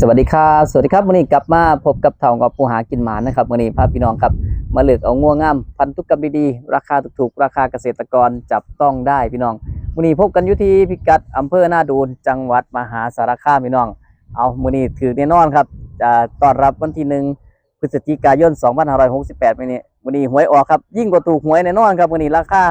สวัสดีครับสวัสดีครับวันนี้กลับมาพบกับเท่ากับผู้หากินหมานะครับวันนี้พาพี่น้องครับ มาเลือกเอาง่วงงามพันธุกรรมดีๆราคาถูกๆ ราคาเกษตรกรจับต้องได้พี่น้องวันนี้พบกันอยู่ที่พิกัดอำเภอหน้าดูนจังหวัดมหาสารคามพี่น้อง เอาวันนี้ถือแน่นอนครับจะต้อนรับวันที่หนึ่งพฤศจิกายน 2568วันนี้วันนี้หวยออกครับยิ่งกว่าถูกหวยแน่นอนครับวันนี้ราคา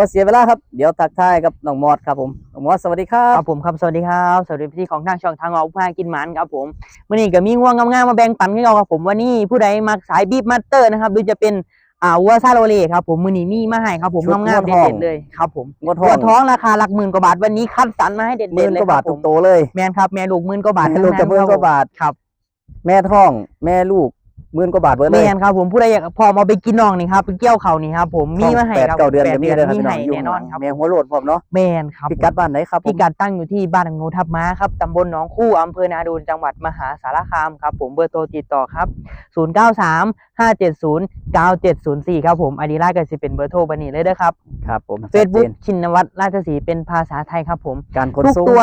ว่าเสียเวลาครับ เดี๋ยวทักทายกับน้องมอดครับผมน้องมอดสวัสดีครัครับบผมครับสวัสดีครับสวัสดีพี่ของทางช่องทางเราพากินหมันครับผมวันนี้ก็มีง่วงงามๆมาแบ่งปันให้เราครับผมวันนี้ผู้ใดมาสายบีบมาสเตอร์นะครับหรือจะเป็นอ่าวัวซาโรเล่ครับผมมือนี้มีมาให้ครับผมชุดงามๆวัวทองเด็ดๆเลยครับผมงวดทวัอวงท้องราคาหลักหมื่นกว่าบาทวันนี้คัดสรรมาให้เด็ดหมื่นๆเลยกว่าบาทครับผมโตๆเลยแมนครับแม่ลูกหมื่นกว่าบาทแม่ลูกกับหมื่นกว่าบาทครับ แม่ท้อง แม่ลูก หมื่นกว่าบาทเบิดแมเลยนครับผมผู้ใดอยากพอมาไปกินน้องนี่ครับไปเกี่ยวเขานี่ครับผมมีมาให้แปดครับเก้าเดือนแปก็มีเลยครับมีพี่น้อให้งอยู่แน่นอนครับแม่หัวโลดพร้อมเนาะแมนครับพิกัดบ้านไหนครับผมพิกัดตั้งอยู่ที่บ้านหนองนูทับม้าครับตำบลหนองคู่อำเภอนาดูนจังหวัดมหาสารคามครับผมเบอร์โทรติดต่อครับ 093 570 9704 ครับผมอดีไลน์ก็จะเป็นเบอร์โทรบันนี้เลยเด้อครับ ครับผม Facebook ชัดจชินวัตรราชสีห์เป็นภาษาไทยครับผมนการขนทุกส่งตัว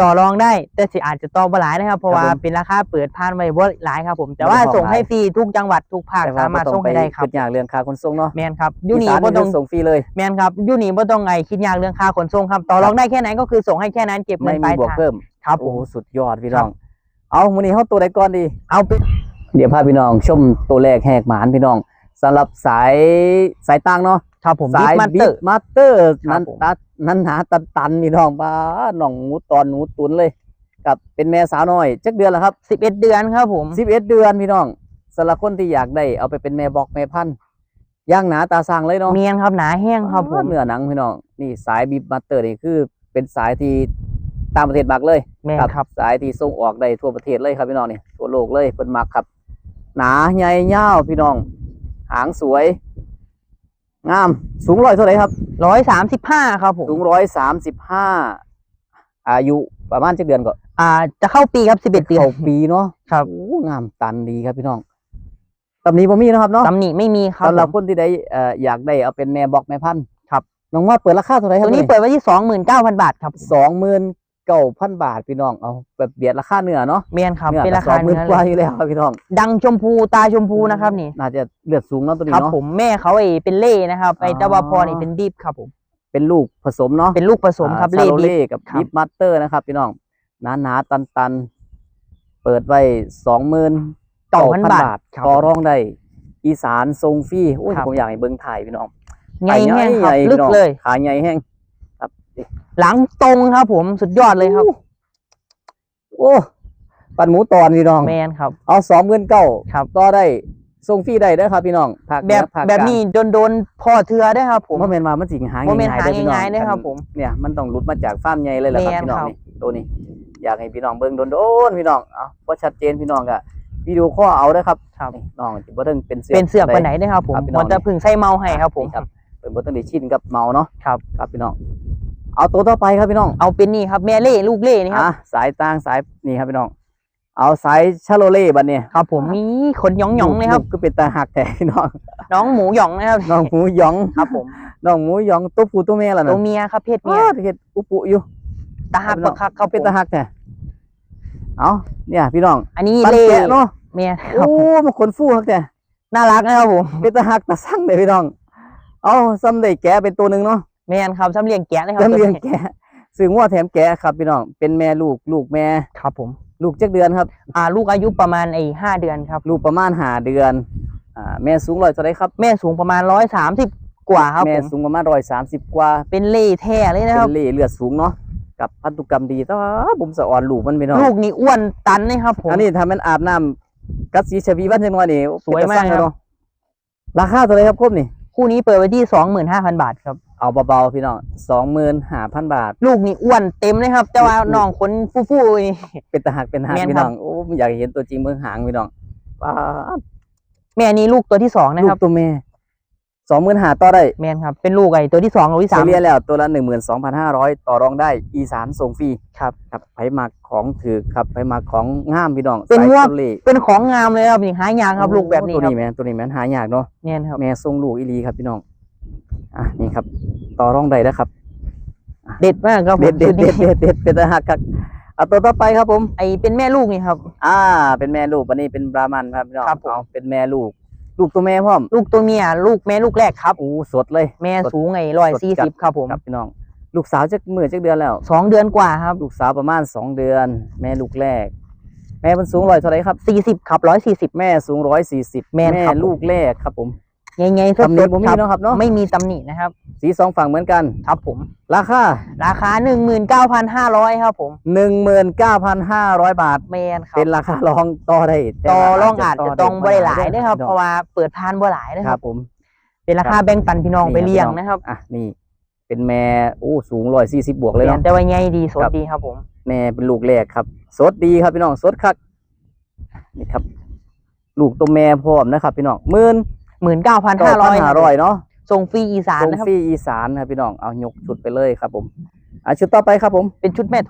ต่อรองได้ แต่สิอาจจะต่อบ่หลายนะครับ เพราะว่าครับผมเป็นราคาเปิดผ่านไว้บ่หลายครับผม แต่บ่ได้ว่าบอกส่งให้หลายฟรีทุกจังหวัดทุกภาคแต่ว่สามารถต้อส่งให้ได้ครับคิดยากเรื่องค่าขนส่งเนาะแมนครับอยูนี่อีสาบ่ต้องคือส่งฟรีเลยแมนครับอยูนี่บ่ต้องไงคิดยากเรื่องค่าขนส่งครับต่อรองได้แค่ไหนก็คือส่งให้แค่นั้นเก็บเงิไม่นปมีลายบวกทางเพิ่มครับผโอ้มโหสุดยอดพี่น้อง เอามื้อนี้เฮาตัวใดก่อนดีเอาไปเดี๋ยวพาพี่น้องชมตัวแรกแหกหมานพี่น้องสำหรับสายสายต่างเนาะครับผมสายมาสเตอร์มาสเตอร์ครันั้บนผมตัด นั้นหาตันตันๆพี่น้องป้าหน่องหมูตอนหนูตุนเลยกับเป็นแม่สาวน้อยจักเดือนแล้วครับสิบเอ็ดเดือนครับผมสิบเอ็ดเดือนพี่น้องสำหรับคนที่อยากได้เอาไปเป็นแม่บอกแม่พันธุ์ย่างหนาตาสร้างเลยเนาะเมียนครับหนาแห้งครับผมเนื้อหนังพี่น้องนี่สายบีบมาสเตอร์นี่คือเป็นสายที่ตามประเทศมักเลยแม่นครับสายที่ส่งออกได้ทั่วประเทศเลยครับพี่น้องนี่ทั่วโลกเลยเพิ่นมักครับ หนาใหญ่ยาวพี่น้อง หางสวย งาม สูงร้อยเท่าไหร่ครับร้อยสามสิบห้าครับผมสูงร้อยสามสิบห้าอายุประมาณจักเดือนก็อ่า จะเข้าปีครับสิบเอ็ดเดือนเข้าปีเนาะครับโอ้งามตันดีครับพี่น้องตำนี้บ่มีนะครับเนาะตำหนิไม่มีครับสำหรับผมคนที่ได้เอ่ออยากได้เอาเป็นแม่บอกแม่พันธุ์ครับน้องว่าเปิดราคาเท่าไหร่ครัตับวนี้เปิดไว้ที่สองหมื่นเก้าพันบาทครับสองหมื่น เก้าพันบาทพี่น้องเอาแบบเบียดราคาเนื้อเนาะเมียนครับเนื้อเป็นราสคาองหมื่นเนื้อกว่าเลยอยู่แล้วครับพี่น้องดังชมพูตาชมพูนะครับนี่น่าจะเลือดสูงเนาะตัวคนี้รับ เนาะ ผมแม่เขาไอเป็นเล่นะครับไออ๋อ ตะวาพอนี่เป็นดิฟครับผมเป็นลูกผสมเนาะเป็นลูกผสมครับอ่าเล่ซาโลดิฟเล่กับครับ ดิฟมาสเตอร์นะครับ พี่น้องหนาหนาตันตันๆเปิดไว้สองหมื่นเก้าพันบาททต่อรองได้ อีสานทรงฟรีโอ้ยครับ ผมอยากให้เบิ้งถ่ายพี่น้องไงแห้งครับใหญ่ๆลึกพี่น้องเลย ขาใหญ่แห้งครับ หลังตรงครับ ผมสุดยอดเลยครับ โอ้ปันหมูตอนพี่น้อง แมนครับ เอาสองหมื่นเก้าครับต่อได้ทรงฟรีได้เด้อครับพี่น้องภาคเหแบนือบภาคกลางแบบนี้โดนโดนๆพ่อเทือได้ครับผผมมว่าแมนมามันสิหาบ่แม่นง่ายๆเด้อพี่น้องหาง่ายๆเด้อครับ ผม เนี่ยมันต้องหลุดมาจากฟาร์มใหญ่เลยแหละครับแม่นพี่น้องครับนี่ตัวนี้ อยากให้พี่น้องเบิ่งโดนๆพี่น้องเอาพอชัดเจนพี่น้องก็วิดีโอคอลเอาเด้อครับครับนี่น้องสิบ่ต้องเป็นเสือกเป็นเสือกไปไหนได้ครับ ผมครับพี่น้องมันจะพึ่งไส้เมาให้ครับ ผมนี่ครับเป็นบ่ต้องได้ชินกับเมาเนาะครับครับพี่น้อง เอาตัวต่อไปครับพี่น้อง เอาเป็นนี่ครับแม่เล่ลูกเล่นี่ครับอะสายต่างสายนี่ครับพี่น้อง เอาสายชาโลเล่บัดนี้ครับ ผมมีขนหยองหยองๆเลยครับลูกก็เป็นตาหักแต่พี่น้อง น้องหมูหยองนะครับ น้องหมูหยองครับ ผม น้องหมูหยองตัวผู้ตัวแม่ล่ะตันะวเมียครับเพศเมียว้าเฮ็ดอุปุอยู่ ตาหักบักคักครับเป็นผมตาหักแต่เอาเนี่ยพี่น้อง อันนี้ปันเล่แกะเนาะเมียครัโอ้บผมมันขนฟูฮักแต่น่ารักนะครับผมเป็นตาหักตาสั่งเลยพี่น้อง เอาซ้ำได้แกะเป็นตัวหนึ่งเนาะ เมียนครับซ้ำเลี้ยงแกะเลยครับซ้ำเลี้ยงแกะซื้องัวแถมแกะครับพี่น้องเป็นแม่ลูกลูกแม่ครับผม ลูกจักเดือนครับ อ่า ลูกอายุประมาณไอ้ห้าเดือนครับ ลูกประมาณหาเดือนอ่าแม่สูงร้อยเท่าไรครับ แม่สูงประมาณร้อยสามสิบกว่าครับแม่ผมสูงประมาณร้อยสามสิบกว่า เป็นเล่แท้เลยเป็นะครับนเล่เลือดสูงเนาะกับพันธุกรรมดีแต่ว่าผมสะอ่อนลูกมันพี่น้องลูกนี่อ้วนตันนะครับผมอันนี้ทำมันอาบน้ำกัดสีชวีวันจังหวะนี่สวยมากเป็นตสั่งครับเนาะราคาเท่าไรครับครบนี่ คู่นี้เปิดไว้ที่สองหมื่นห้าพันบาทครับ เอาเบาๆพี่น้องสองหมื่นห้าพันบาท ลูกนี่อ้วนเต็มเลยครับ แต่ว่าน้องคนฟู่ๆนี่ เป็นตาหักเป็นหักแม่นพี่ครัน้บองโอ้อยากเห็นตัวจริงเมืองหางพี่น้องป้าดแม่นี้ลูกตัวที่สองนะลูครับ กตัวแม่ สองหมื่นห้าต่อได้แมนครับ เป็นลูกไอ้ตัวที่สองตัวที่เฉสามลี่ยแล้วตัวละหนึ่งหมื่นสองพันห้าร้อยต่อรองได้อีสานส่งฟรีครับครับไผมักของถือครับไผมักของงามพี่น้องเป็นสายงวดชาโลเล่เป็นของงามเลยครับนี่หายากครับลูกแบบนี้ตัวครับนี้แม่นตัวนี้แม่นหายากเนาะแมนครับแม่ทรงลูกอีหลีครับพี่น้องอะนี่ครับต่อรองได้แล้วครับ เด็ดมากครับผมเด็ดเด็ดชุเด็ดเด็ดเด็ดเป็นตาหักครับเอาตัวต่อไปครับผมไอเป็นแม่ลูกนี่ครับ อ่า เป็นแม่ลูกวันนี้เป็นบรามันครับพี่น้องครับผมเอาเป็นแม่ลูก ลูกตัวแม่พร้อม ลูกตัวเมียลูกแม่ลูกแรกครับอู้สดเลย แม่สดสูงไงร้อยสสี่ดจัสิดบครับผมครับพี่น้อง ลูกสาวจักมือจักเดือนแล้วสองเดือนกว่าครับ ลูกสาวประมาณสองเดือน แม่ลูกแรก แม่มันสูงร้อยเท่าไรครับสี่สิบครับร้อยสี่สิบแม่สูงร้อยสี่สิบแม่นครับผมลูกแรกครับผม ไงไงสดตำหนิๆบ่มีครับเนาะครับเนาะไม่มีตำหนินะครับ สีสองฝั่งเหมือนกันครับผม ราคาราคาหนึ่งหมื่นเก้าพันห้าร้อยครับผมหนึ่งหมื่นเก้าพันห้าร้อยบาทแมนครับเป็นราคารองต่อได้แต่อว่าร่องอาจจะต้องบ่ได้หลายได้นะครับเพราะว่าเปิดพานบ่หลายนะคครัรับบผม เป็นราคาแบ่งปันพี่น้องไปเลี้ยงนะครับอะนี่ เป็นแม่โอ้สูงร้อยสี่สิบบวกเลยแม่เนาะนแต่ว่าใหญ่ดีสดครับดีครับผม แม่เป็นลูกแรกครับ สดดีครับพี่น้องสดคักนี่ครับ ลูกตัวแม่พร้อมนะครับ พี่น้องหมื่น หมื่นเก้าพันเก้าห้าร้พัอนยห้าร้อยเนาะส่งฟรีอีสานส่งนะครับฟรีอีสานครับพี่น้องเอายกชุดไปเลยครับผมอะชุดต่อไปครับผมเป็นชุดแม่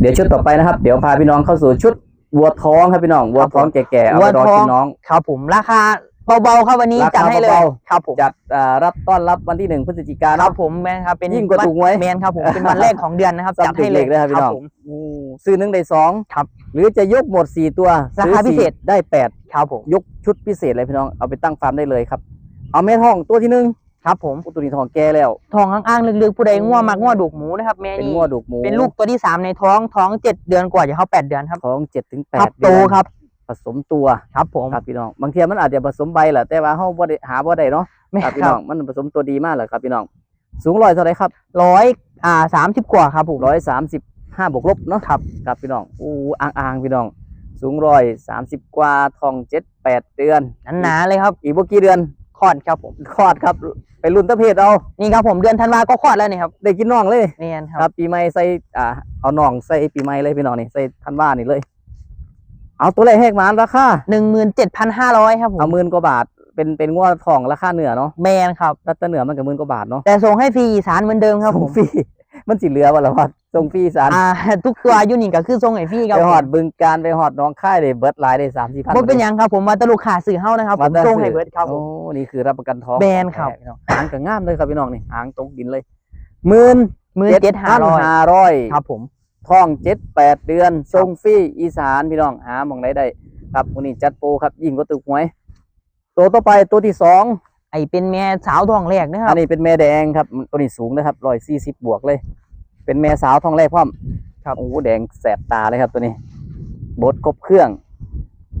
เดี๋ยวชุดต่อไปนะครับ เดี๋ยวพาพี่น้องเข้าสู่ชุดวัวท้องครับพี่น้องวัวท้องแก่ๆเอาไปรอวัวท้องพี่น้องครับผมราคาเบาๆครับวันนี้ราคาจัดให้เลยเบาครับผมจัดอ่ารับต้อนรับวันที่หนึ่งพฤศจิกายนครับผมแมนครับเป็นยิ่งกว่าถูกหวยแมนครับผมเป็นวันแรกของเดือนนะครับจัจัดดให้ให้เลเลยยเลยครับพี่น้องผมอู้ ซื้อหนึ่งได้สองครับ หรือจะยกหมดสี่ตัวราคาซื้อพิเศษสี่ได้แปดครับผมยกชุดพิเศษเลยพี่น้องเอาไปตั้งฟาร์มได้เลยครับ เอาแม่ท้องตัวที่หนึ่งครับผมอู้ตัวนี้ท้องแก่แล้ว ทองอ้างๆลึกๆผู้ใดง่วมักง่วดุกหมูนะครับแม่เป็นนี่งัวดุกหมูเป็นลูกตัวที่สามในท้องท้องเจ็ดเดือนกว่าจะเข้าแปดเดือนครับท้องเจ็ดถึงแปครัดบโตเดือนครับผสมตัวครับผมครับพี่น้องบางทีมันอาจจะผสมใบแหละแต่ว่าเขาบ่ได้หาบ่ได้เนาะแม่ครับพี่ครัน้บองมันผสมตัวดีมากเลยครับพี่น้องสูงร้อยเท่าไหรครับร้อยอ่าสามสิบกว่าครับผมร้อยสามสิบ ห้าบวกลบเนาะครับครับพี่น้องอู้อ่างอ่างๆพี่น้อง สูงร้อยสามสิบกว่าทองเจ็ดแปดเดือนหนาๆเลยครับอีกบ่กี่เดือนคลอดครับผมคลอดครับ ไปรุ่นตะเพศเอานี่ครับผมเดือนธันวาก็คลอดแล้วนี่ครับได้กินน่องเลยแมนคครัรับบปีใหม่ใส่อ่าเอาน่องใส่ปีใหม่เลยพี่น้องนี่ใส่ทันว่านี่เลย เอาตัวแรกแหกหมานราคาหนึ่งหมื่นเจ็ดพันห้าร้อยครับผมเอาหมื่นกว่าบาทเป็นเป็นงวดทองราคาเหนือเนาะแมนครับถ้าจะเหนือมันก็หมื่นกว่าบาทเนาะแต่ส่งให้ฟรีอีสานเหมือนเดิมครับผส่งมฟรีมันสิเหลือบ่ล่ะวัด ส่งฟรีสารอ่าทุกตัวอยูนี่ก็คือส่งให้ฟรีครับไปผมหอดบึงการไปหอดหน้องค่ายเลยเบิร์ดไลน์ได้สามสี่พันบ่เป็นหยังครับผมมาตะลุกขาสื่อเฮ้านะครับผมส่งให้เบิร์ดครับผมโอ้นี่คือรับประกันท้องแบรนด์ครับแท้พี่น้องหางก็งามเลยครับพี่น้องนี่หางตรงดินเลยหมื่นหมื่นเจ็ดห้าร้อยห้าร้อย ครับผมท้องเจ็ดแปดเดือนส่งฟรีอีสานพี่น้องหาหมองได้ได้ ครับวันนี้จัดโปรครับ ยิ่งกว่าตึกหวย ตัวต่อไปตัวที่สองไอเป็นแม่สาวทองแรกนะคอัรันบนี้เป็นแม่แดงครับ ตัวนี้สูงนะครับร้อยสี่สิบบวกเลย เป็นแม่สาวท้องแรกพร้อมครับโอ้โหแดงแสบตาเลยครับตัวนี้บดครบเครื่อง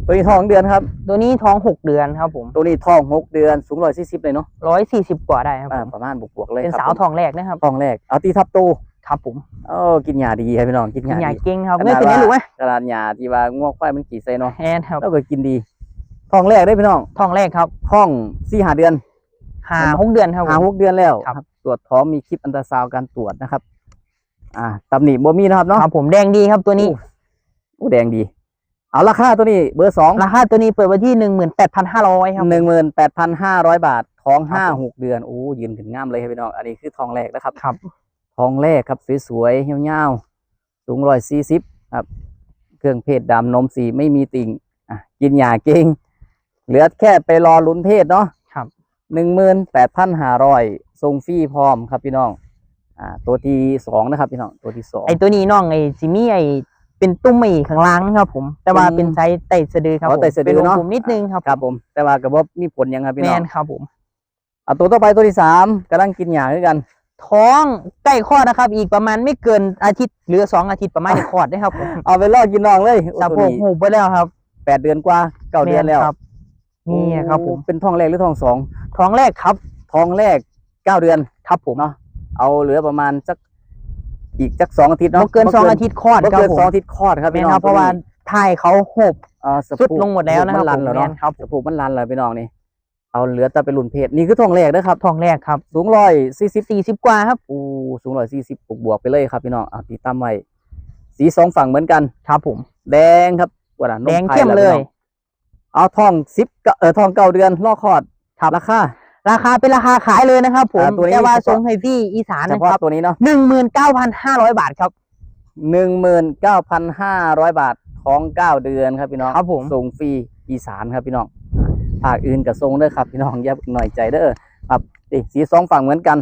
ตัวนี้ท้องเดือนครับ ตัวนี้ท้องหกเดือนครับผมตัวนี้ท้องหกเดือนสูงร้อยสี่สิบเลยเนาะร้อยสี่สิบกว่าได้ครับอ่าผมประมาณบวกๆเลยเป็นครับสาวทองแรกนะครับท้องแรกเอาตีทับตูครับผมเออกินยาดีครับพี่น้องกินกินยาใหญ่ดี เก่งครับขนาดเงื่อนตัวนี้ว่า รู้ไหมกระดานยาที่ว่าง่วงควายมันกี่ไซเนาะแอนครับแล้วก็กินดีท้องแรกได้พี่น้องทองแรกครับท้องสี่หาเดือน หาหกเดือนครับผมหาหกเดือนแล้วครับ ตรวจท้องมีคลิปอันตราซาวด์การตรวจนะครับ อ่าตำหนิบ่มีนะครับเนาะครับผมแดงดีครับตัวนี้อู้แดงดี เอาราคาตัวนี้เบอร์สองราคาตัวนี้เปิดไว้ที่หนึ่งหมื่นแปดพันห้าร้อยครับหนึ่งหมื่นแปดพันห้าร้อยบาทท้องครับห้าผมหกเดือนโอ้ยืนถึงงามเลยครับพี่น้องอันนี้คือทองแรกนะครับครับ ทองแรกครับสวยๆเงาวๆสูงร้อยสี่สิบครับ เครื่องเพศดำนมสีไม่มีติ่งอะกินหยาเก่งเหลือแค่ไปรอลุ้นเพศเนาะครับหนึ่งหมื่นแปดพันห้าร้อยทรงฟรีพร้อมครับพี่น้อง อ่าตัวที่สองนะครับพี่น้องตัวที่สองไอตัวนี้น้องไอซิมี่ไอเป็นตุ้มไอข้างล่างนะครับผม แต่ว่าเป็นเป็นไซส์ไต่สะดือครับอ๋อผมไต่สะดือเป็นวงเนอะกลมนิดนึงครับครับผม แต่ว่ากับว่ามีผลยังครับพี่แมน้องนครับผมเอาตัวต่อไปตัวที่สามกำลังกินหยาด้วยกัน ท้องใกล้คลอดนะครับ อีกประมาณไม่เกินอาทิตย์หรือสองอาทิตย์ประมาณจะคลอดได้ครับผมเอาไปล่อกินน้องเลยโอ้สะโพตัวกนี้หูไปแล้วครับแปดเดือนกว่าเก้าเดือนแล้วม่ครับนี่ครับผมเป็นท้องแรกหรือท้องสองท้องแรกครับท้องแรกเก้าเดือนครับผมเนาะ เอาเหลือประมาณสักอีกสักสองอาทิตย์บ่เนาะเกินสองอาทิตย์คลอดบ่ครับเกินผมสองอาทิตย์คลอดครับแมพี่นน้องครับเพราะว่าถ่ายเขาหบ เอ่อสะโพกสุดลงหมดแล้วนะครับมันลันผมแล้วแมเนาะนครับ สะโพกมันลันแล้วพี่น้องนี่เอาเหลือแต่เป็นรุ่นเพศนี่คือท้องแรกนะครับ ท้องแรกครับสูงร้อยสี่สิบสี่สิบกว่าครับอู้สูงร้อยสี่สิบบวกๆไปเลยครับพี่น้องเอาตีตั้มไว้สีสองฝั่งเหมือนกัน ครับผม แดงครับว่าน่ะนแดงไผ่เข้มแล้วเลพี่ยน้องเอาทองสิบเออทองเก้าเดือนล่อคลอดครับราคา ราคาเป็นราคาขายเลยนะครับผมอ่าตัวนี้แต่ว่าเฉพาะส่งให้ที่อีสานเฉนะคพาะรับตัวนี้เนาะหนึ่งหมื่นเก้าพันห้าร้อยบาทครับหนึ่งหมื่นเก้าพันห้าร้อยบาทท้องเก้าเดือนครับพี่น้องครับผมส่งฟรีอีสานครับพี่น้องภาคอื่นกับทรงเด้อครับ พี่น้องอย่าหน่อยใจเด้อครับนี่สีสองฝั่งเหมือนกัน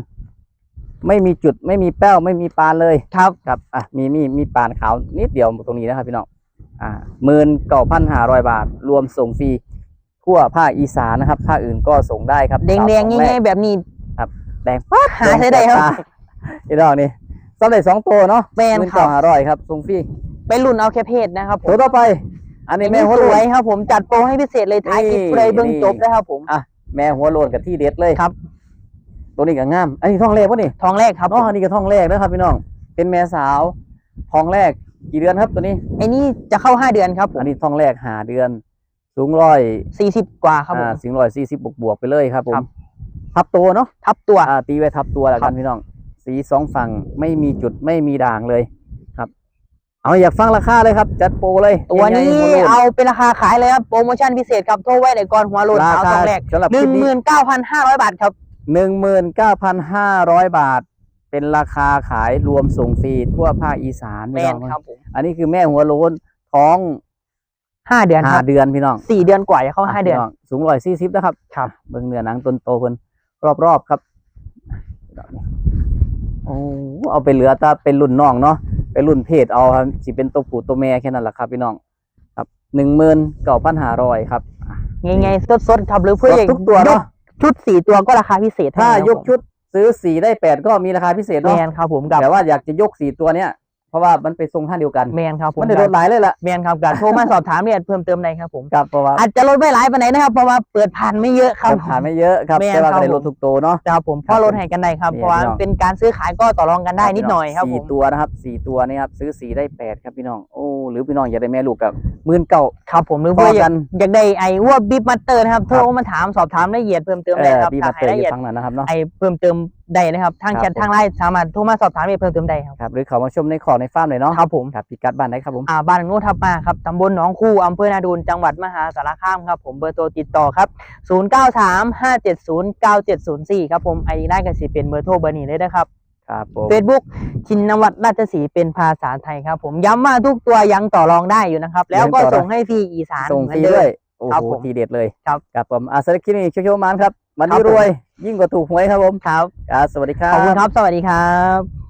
ไม่มีจุดไม่มีแป้วไม่มีปานเลยครับครับอะมีมีมีปานขาวนิดเดียวตรงนี้นะครับพี่น้องอ่าหมื่นเก้าพันห้าร้อยบาท รวมส่งฟรี ทั่วภาคอีสานนะครับ ภาคอื่นก็ส่งได้ครับแดงแดงๆสาวง่ายๆแบบนี้แดงปั๊บหาใช้ได้ครับแงแสตาพี่น้องนี่สำเร็จสองตัวเนาะแม่นหมื่นครัเก้าบห้าร้อยครับส่งฟรีไปรุ่นเอาแค่เพศนะครับผมตัวต่อไป อันนี้อันแม่นี้หัวสโลวยนครับผมจัดโปรให้พิเศษเลยท้ายคลิปนี่ผู้ใดเบิ่งนี่จบนะครับผมอะแม่หัวโลนกับที่เด็ดเลยครับ ตัวนี้ก็งามอันนี้ท้องแรกวะนี่ทองแรกครับอ๋ออันนี้ก็ท้องแรกนะครับพี่น้อง เป็นแม่สาวท้องแรกกี่เดือนครับตัวนี้ไอ้นี่จะเข้าห้าเดือนครับผมอันนี้ท้องแรกหาเดือน สูงร้อยสี่สิบกว่าครับผมอ่าสูงร้อยสี่สิบบวกบวกๆไปเลยครับผครัมบทับตัวเนาะทับตัวอ่าตีไว้ทับตัวแล้วครักับนพี่น้อง สีสองฝั่งไม่มีจุดไม่มีด่างเลยครับ เอาอยากฟังราคาเลยครับ จัดโปรเลย ตัวนี้ยังไงหัวโลนเอาเป็นราคาขายเลยครับโปรโมชั่นพิเศษครับโทรไว้ในก่อนหัวโลนราสาวคาทองแรกสำหรับหนึ่งหนี้มื่นเก้าพันห้าร้อยบาทครับหนึ่งหมื่นเก้าพันห้าร้อยบาท เป็นราคาขายรวมส่งฟรีทั่วภาคอีสานแมพี่นน้องครับผมอันนี้คือแม่หัวโล้นท้อง ห้าเดือนห้าครับเดือนพี่น้องสี่เดือนกว่าจะเข้าห้าเดือน พี่งสูงร้อยสี่สิบนะครับครับ เบิ่งเนื้อหนังต้นโตเพิ่นรอบๆครับโอ้เอาไปเหลือแต่เป็นรุ่นน้องเนาะเป็นรุ่นเพศเอาครับสิเป็นตัวผู้ตัวแม่แค่นั้นแหละครับ พี่น้องครับหนึ่งหมื่นเก้าพันห้าร้อยครับง่ายๆสดๆครับหรือเพื่อครบทุกตัวเนาะชุดสี่ตัวก็ราคาพิเศษถ้าให้นะครับยกชุดซื้อสี่ได้แปดก็มีราคาพิเศษแมเนาะนครับผมกับ แต่ว่าอยากจะยกสี่ตัวเนี้ย เพราะว่ามันไปทรงท่านเดียวกันแมนครับผมมันได้ลดหลายเลยล่ะแมนครับกับโทรมาสอบถามเนี่ยเพิ่มเติมในครับผมครับเพราะว่าอาจจะลดไม่หลายปานไหนนะครับเพราะว่าเปิดผ่านไม่เยอะครับผ่านไม่เยอะครับแม่นแต่ว่าครัก็บได้ลดทุกตัวเนาะครับผมพ่อลดให้กันได้ครับนี่เพราะว่าพี่น้องเป็นการซื้อขายก็ต่อรองกันได้นิดหน่อยครับผสี่มตัวนะครับสี่ตัวนี่ครับซื้อสี่ได้แปดครับพี่น้องโอ้หรือพี่น้องอยากได้แม่ลูกกับหมื่นเก่าครับผมหรือพอว่าอยากักนอยากได้ไอ้ว่าบิ๊บมัตเตอร์นะครับโทรมาถามสอบถามรายละเอียดเพิ่มเติมเอได้อครับบีถ้ามาเตอให้ร์รายละเอียดอยู่ฟังนั้นนะครับเนาะไอ้เพิ่มเติม ได้นะครับทางครับแชทผมทางไลน์สามารถโทรมาสอบถามรายละเอียดเพิ่มเติมได้ครับครับหรือเขามาชมในขอในฟาร์มเลยเนาะครับผมครับพิกัดบ้านไหนครับผมอ่าบ้านโนทับมาครับตำบลหนองคู่อำเภอนาดูนจังหวัดมหาสารคามครับผมเบอร์โทรติดต่อครับ 0935709704 ครับผมไอดีไลน์กันสิเป็นเบอร์โทรเบอร์นี้เลยนะครับครับผม Facebook ชินวัตรราชสีห์เป็นภาษาไทยครับ ผมย้ำว่าทุกตัวยังต่อรองได้อยู่นะครับ แล้วก็ส่งให้ฟรีอีสานส่งเหฟมือรีนเดิมด้วย โอ้ครับโหผมทีเด็ดเลยครับ ครับผมอาสารบคลิปนี้เชียวๆมันครับมันครันี้บผม รวยยิ่งกว่าถูกหวยครับผมครับ ครับสวัสดีครัขอบคุณครับ สวัสดีครับ